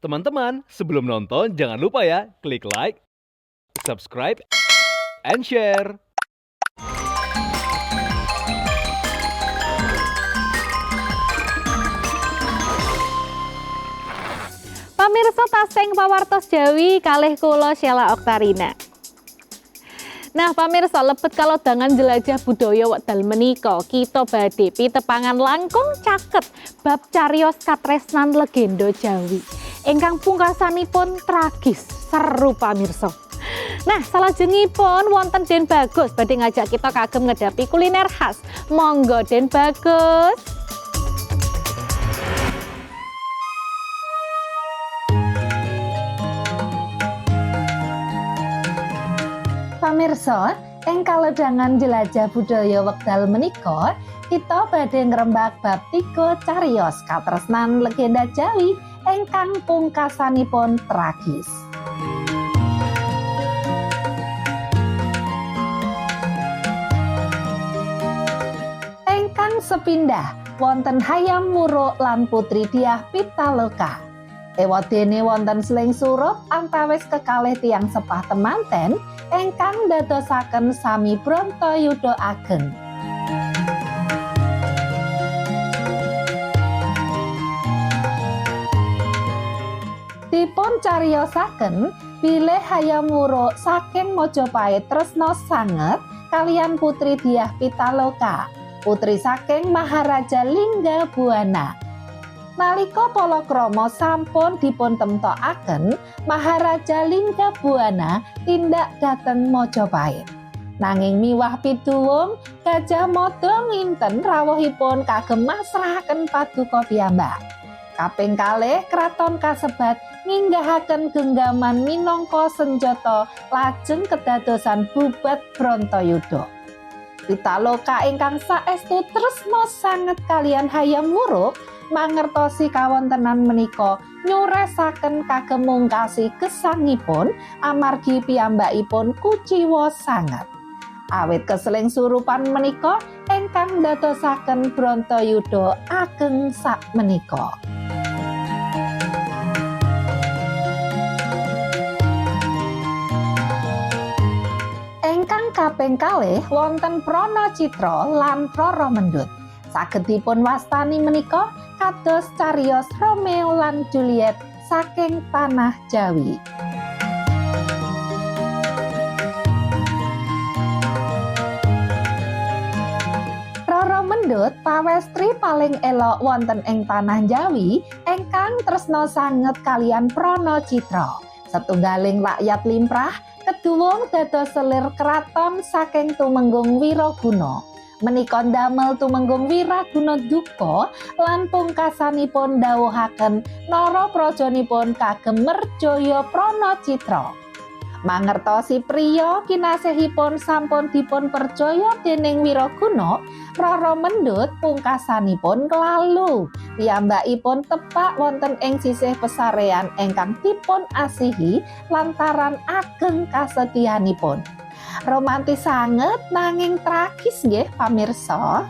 Teman-teman, sebelum nonton jangan lupa ya klik like, subscribe, and share. Pamirsa taseng pawartos Jawi kalih kula Sheila Oktarina. Nah, pamirsa lebet kalau dangan jelajah budaya wekdal menika kita badhe pitepangan langkung caket bab cariyos katresnan legenda Jawi. Ingkang pungkasanipun tragis seru pamirsa. Nah, salajengipun wonten Den Bagus badhe ngajak kita kagem ngedapi kuliner khas. Monggo Den Bagus. Pamirsa, ing kaledangan jelajah budaya wekdal menika, kita badhe ngrembak bab tiga cariyos katresnan legenda Jawi ingkang pungkasanipun tragis. Ingkang sepindah wonten Hayam Muruk lan Putri Diah Pitaloka. Ewadene wonten seling surup antawis kekalih tiang sepah temanten ingkang dadosaken sami Brontoyuda ageng. Cariyosaken bilih Hayam Wuruk saking Mojopahit tresna sanget kalian Putri Diah Pitaloka, putri saking Maharaja Lingga Buana. Nalika palakrama sampun dipun temtokaken, Maharaja Lingga Buana tindak dhateng Mojopahit. Nanging miwah piduwung, Gajah Mada nginten rawuhipun kagem masrahaken paduka piyambak. Kaping kalih kraton kasebat nginggahaken genggaman minangka senjata lajeng kedadosan bubat Brontoyuda. Pitaloka ingkang saestu tresna sanget kalian Hayam Wuruk mangertosi kawontenan menika nyuresaken kagem mungkasi gesangipun amargi piyambakipun kuciwa sanget. Awit keseling surupan menika ingkang dadosaken Brontoyuda ageng sak menika. Kaping kalih wonten Prana Citra lan Rara Mendut. Saged dipun wastani menika kados cariyos Romeo lan Juliet saking tanah Jawi. Mendut pawestri paling elok wonten ing tanah Jawi ingkang tresna sanget kalian Prana Citra. Setunggaling rakyat limprah keduwung dados selir keraton saking tumenggung Wiraguna. Menika damel tumenggung Wiraguna duka lan pungkasanipun dawuhaken nara prajanipun kagem merjaya Prana Citra. Mangertosi priya kinasihipun sampun dipun percaya dening Wiraguna, Rara Mendut pungkasanipun lalu piyambakipun tepak wonten ing sisih pesarean ingkang dipun asihi lantaran ageng kasetianipun. Romantis sanget nanging tragis nggih pamirsa.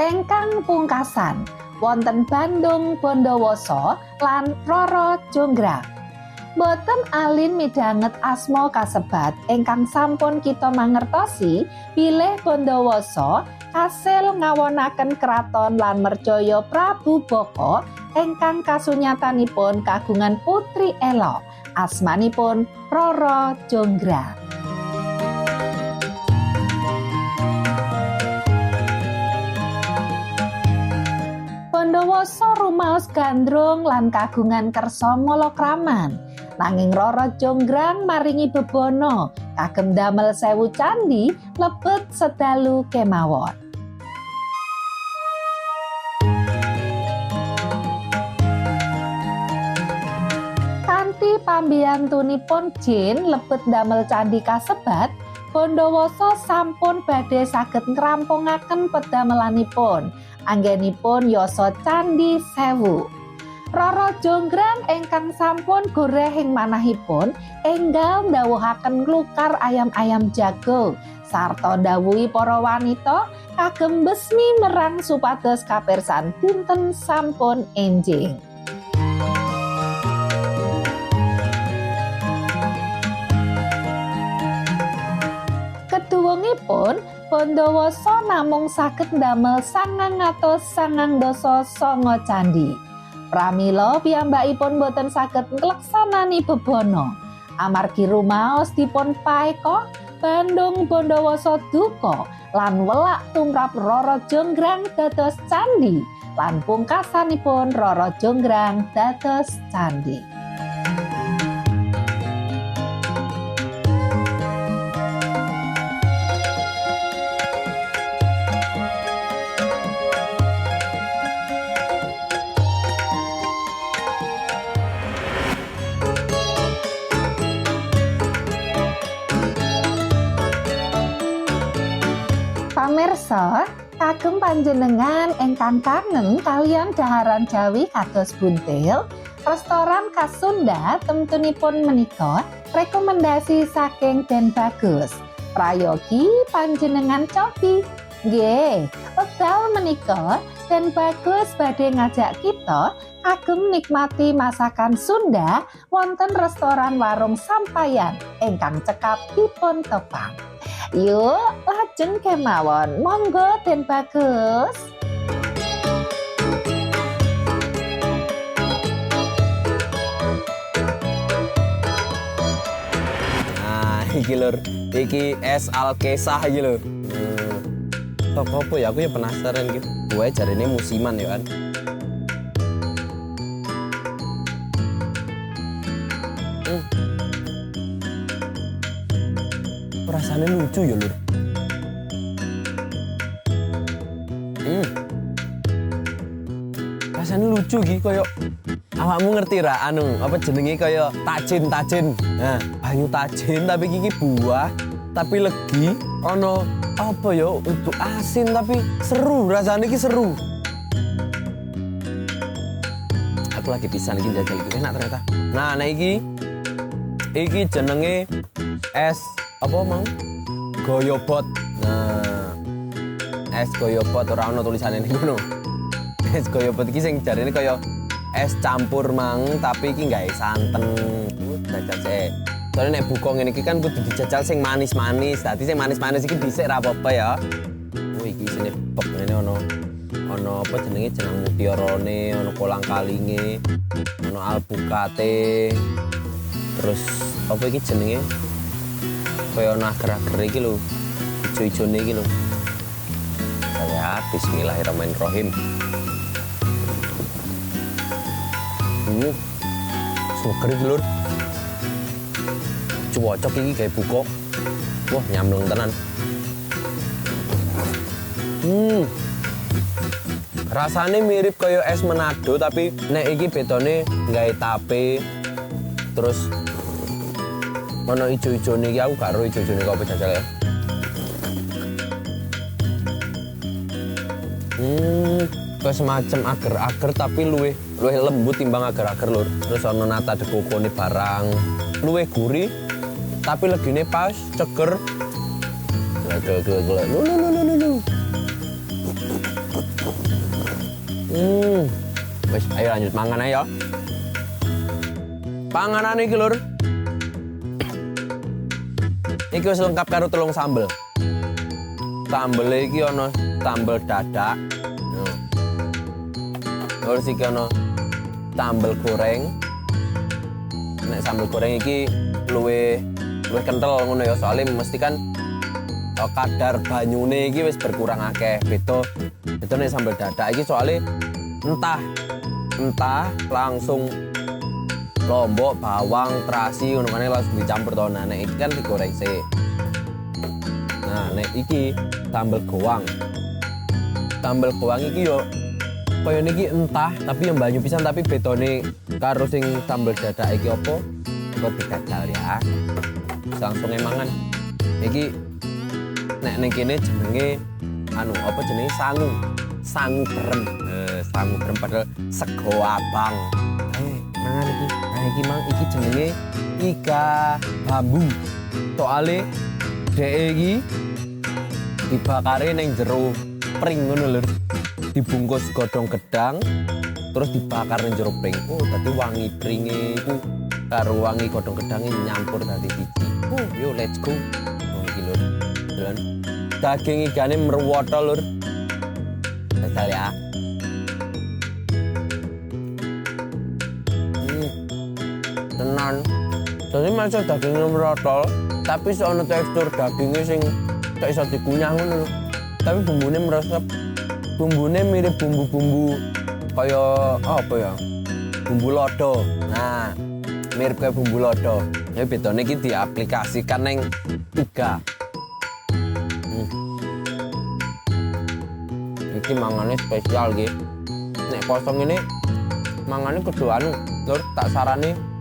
Engkang pungkasan wonten Bandung Bondowoso lan Roro Jonggrang. Boten alin midanget asma kasebat ingkang sampun kita mangertosi bilih Bondowoso kasil ngawonaken keraton lan merjaya Prabu Boko ingkang kasunyatanipun kagungan putri elok asmanipun Roro Jonggrang. Bondowoso rumaos gandrung lan kagungan kersa molakraman. Nanging Roro Jonggrang maringi bebono kagem damel sewu candi lebet sedalu kemawon. Kanthi pambiyantunipun Jin lebet damel candi kasebat, Bondowoso sampun badhe saged ngrampungaken pedamelanipun. Anggenipun yasa Candi Sewu. Roro Jonggrang ingkang sampun gorehing manahipun enggal ndawuhaken glukar ayam-ayam jago sarta dawuhi para wanita kagem besmi merang supados kapirsan dinten sampun enjing. Bandawasa namung saged ndamel sangang atus sangang dasa sanga candi. Pramila piyambakipun boten saged ngleksanani bebono. Amargi rumaos dipun paeka, Bandung Bandawasa duka lan welak tumrap Roro Jonggrang dados candi lan pungkasanipun Roro Jonggrang dados candi. Panjenengan ingkang kangen kalian daharan Jawi kados buntil, restoran khas Sunda temtunipun menika rekomendasi saking Den Bagus. Prayogi panjenengan cobi. Nggih, wekdal menika Den Bagus badhe ngajak kita kagem nikmati masakan Sunda wonten restoran warung sampayan ingkang cekap dipun topang. Yuk, lajeng kemawon. Monggo Den Bagus. Nah, iki lur, iki es alkesah iki lho. Hmm. Toko apa ya? Aku ya penasaran gitu. Gue ini musiman ya kan. Rasanya lucu ya lur. Hmm. Rasanya lucu gitu koyo awakmu ngerti ra? Anu apa jenenge kaya tajin tajin. Nah banyu tajin tapi kiki buah. Tapi legi ono apa ya? Untuk asin tapi seru. Rasanya iki seru. Aku lagi pisan iki jajal iki enak ternyata. Nah nah iki iki jenenge es apa mau? Goyobot. Nah es goyobot ora ono tulisannya ning ngono. Es goyobot iki sing jarine kaya es campur mang tapi iki nggak santen. Jajal sih soalnya nek buka ngene iki kan kudu dijajal sing manis-manis. Tadi sing manis-manis iki dhisik ra apa-apa ya. Oh iki sini pep ngene ono ono apa jenenge jeneng mutiarane ono kolang kalinge ono alpukate. Terus apa iki jenenge kaya ono agar-agar iki lho ijo-ijone iki lho ya bismillahirrahmanirrahim Hmm. Seger iki, Lur. Cocok iki kayak buko. Wah, nyamleng tenan. Hmm. Rasanya mirip kayak es Manado tapi nek iki betone gawe tape terus ono ijo-ijone iki aku gak ro ijo-ijone kok apa jajal ya. Hmm, kayak semacam agar-agar tapi luwe luwe lembut timbang agar-agar lur. Terus ono nata de kokone barang, luwe gurih tapi legine pas, ceger. Glek glek. Lu lu lu lu lu, lu. Hmm. Wes, ayo lanjut mangan ayo. Panganan iki lur. Iki wis lengkap karo telung sambel. Sambel iki ono sambel dadak. Nah. Terus iki ono sambel goreng. Nek sambel goreng iki luwe luwe kental ngono ya soalnya mesti kan oh, kadar banyune iki wis berkurang akeh. Beda beda nek sambel dadak iki soalnya entah entah langsung lombok, bawang, terasi ngono langsung dicampur to. Nah, nek iki kan digoreng sih. Nah, nek iki sambel goang. Sambel goang iki yo kaya niki entah tapi yang banyu pisan tapi betone karo sing sambel dadak iki apa? Kok dikajal ya? Langsung emangan. Iki nek ning kene jenenge anu apa jenenge? Sangu. Sangu berem eh, sangu berem padahal sego abang. Eh mangan iki iki mang iki jenenge iga bambu soale dhek iki dibakari ning jero pring ngono lho. Dibungkus godhong gedang terus dibakar ning jero pring. Oh, dadi wangi pringe iku karo wangi godhong gedange nyampur dadi siji. Oh, yo let's go. Oh, iki lho. Daging igane merwata lur. Dajal ya. Tenan. Jadi masa dagingnya merotol, tapi soalnya tekstur dagingnya sing gak iso dikunyah ngono. Tapi bumbunya meresep. Bumbunya mirip bumbu-bumbu kaya apa ya? Bumbu lodo. Nah, mirip kayak bumbu lodo. Ya bedanya iki diaplikasikan neng iga. Hmm. Iki mangannya spesial gitu. Nek kosong ini mangannya kudu anu, lur tak sarani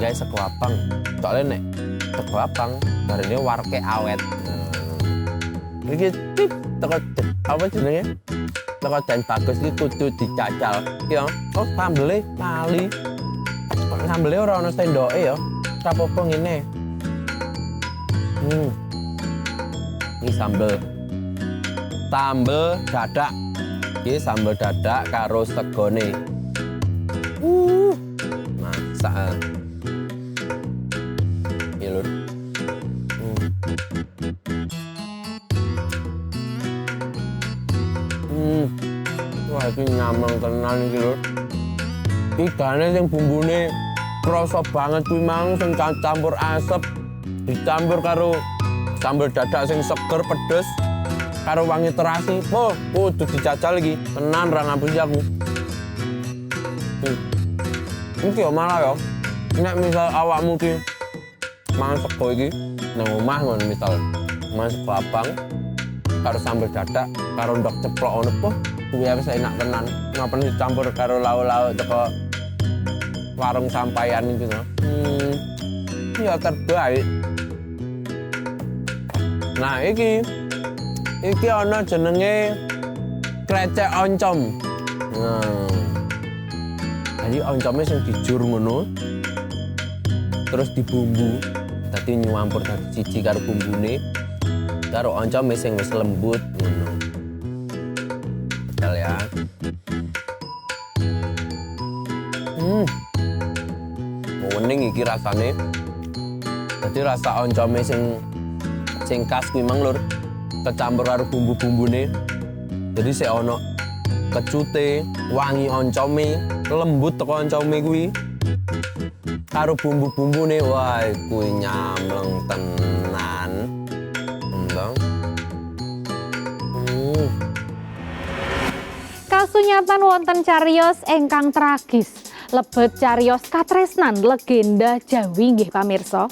gawe sego abang. Soalnya nek dari ini warke awet. Hmm. Iki tip teko apa jenenge? Teko dan bagus iki kudu dicacal. Ya, oh sambele kali. Sambele ora ono sendoke ya. Apa-apa ngene. Hmm. Ini sambel. Sambel dadak. Iki sambel dadak karo segone. Uh, masak. Iki nyamang tenan iki lur. Igane sing bumbune krasa banget kuwi mang sing ca- campur asep dicampur karo sambal dadak sing seger pedes karo wangi terasi. Oh, kudu dijajal iki. Tenan ra ngapusi aku. Hmm. Iki yo malah yo. Nek misal awakmu ki mangan sego iki nang omah ngono misal mangan sego abang karo sambal dadak karo ndok ceplok ngono po kuwi wis enak tenan. Ngapa dicampur karo lauk-lauk teko warung sampayan itu no. hmm, ya terbaik. Nah iki iki ana jenenge krecek oncom. Nah jadi oncomnya sing dijur ngono terus dibumbu tadi nyuampur dadi siji karo bumbune karo oncom sing wis lembut ngono rasane jadi rasa oncome sing sing khas kuwi mang lur kecampur karo bumbu-bumbune jadi sik ono kecute wangi oncome lembut teko oncome kuwi karo bumbu-bumbune wah kuwi nyamleng tenan Entong. Hmm. Kasunyatan wonten cariyos engkang tragis. Lebet cariyos katresnan legenda Jawi nggih pamirsa.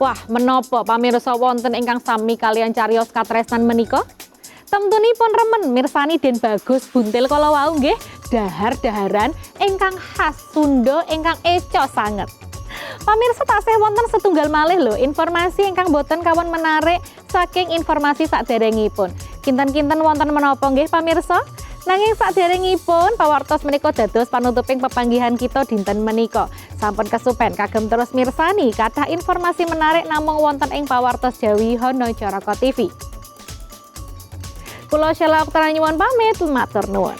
Wah, menapa pamirsa wonten ingkang sami kalian cariyos katresnan menika? Temtunipun remen mirsani Den Bagus Buntil kala wau nggih dahar-daharan ingkang khas Sunda ingkang eco sanget. Pamirsa tasih wonten setunggal malih lho informasi ingkang boten kawan menarik saking informasi saderengipun. Kinten-kinten wonten menapa nggih pamirsa? Nanging saderengipun pawartos menika dados panutuping pepanggihan kita dinten menika. Sampun kesupen kagem terus mirsani kathah informasi menarik namung wonten ing pawartos Jawi Hono Caraka TV. Kula Sheila Oktara nyuwun pamit, matur nuwun.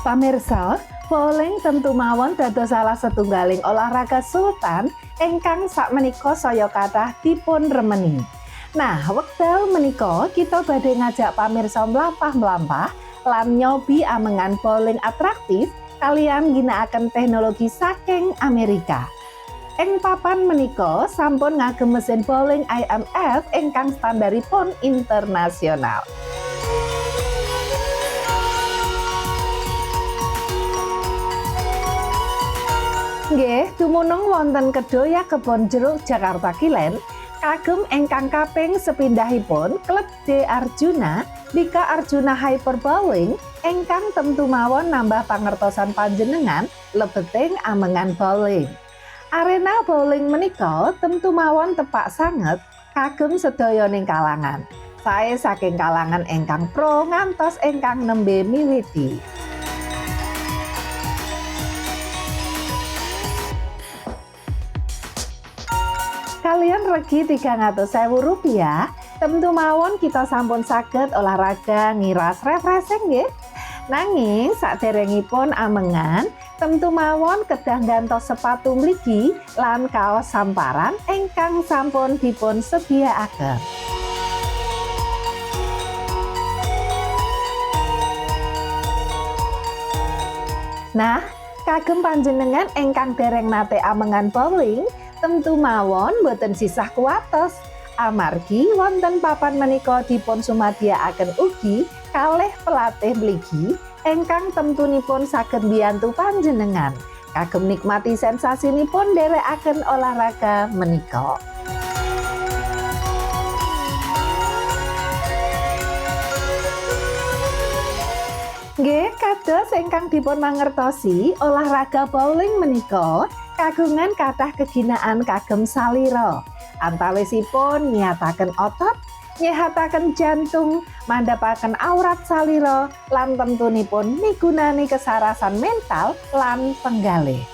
Pamirsa, bowling tentu mawon dados salah setunggaling olahraga sultan ingkang sakmenika saya kathah dipun remeni. Nah, wekdal menika kita badhe ngajak pamirsa mlampah-mlampah lan nyobi amengan bowling atraktif kalian ginakaken teknologi saking Amerika. Ing papan menika sampun ngagem mesin bowling IMF ingkang standaripun internasional. Nggih, dumunung wonten Kedoya Kebon Jeruk Jakarta Kilen, kagem ingkang kaping sepindahipun klub D Arjuna Dika Arjuna Hyper Bowling ingkang tentu mawon nambah pangertosan panjenengan lebeting amengan bowling. Arena bowling menika tentu mawon tepak sanget kagem sedayaning kalangan. Sae saking kalangan ingkang pro ngantos ingkang nembe miwiti. Kalian regi 300.000 rupiah, tentu mawon kita sampun saged olahraga ngiras refreshing nggih. Nanging saderengipun amengan, tentu mawon kedah gantos sepatu mligi lan kaos samparan ingkang sampun dipun sediakaken. Nah, kagem panjenengan ingkang dereng nate amengan bowling, tentu mawon boten sisah kuatos. Amargi wonten papan menika dipun sumadiyakaken ugi kalih pelatih mligi ingkang temtunipun saged mbiyantu panjenengan kagem nikmati sensasinipun nderekaken olahraga menika. Nggih, kados ingkang dipun mangertosi, olahraga bowling menika kagungan kathah keginaan kagem salira. Antawisipun nyataken otot, nyehataken jantung, mandhapaken aurat salira, lan tentunipun migunani kesarasan mental lan penggalih.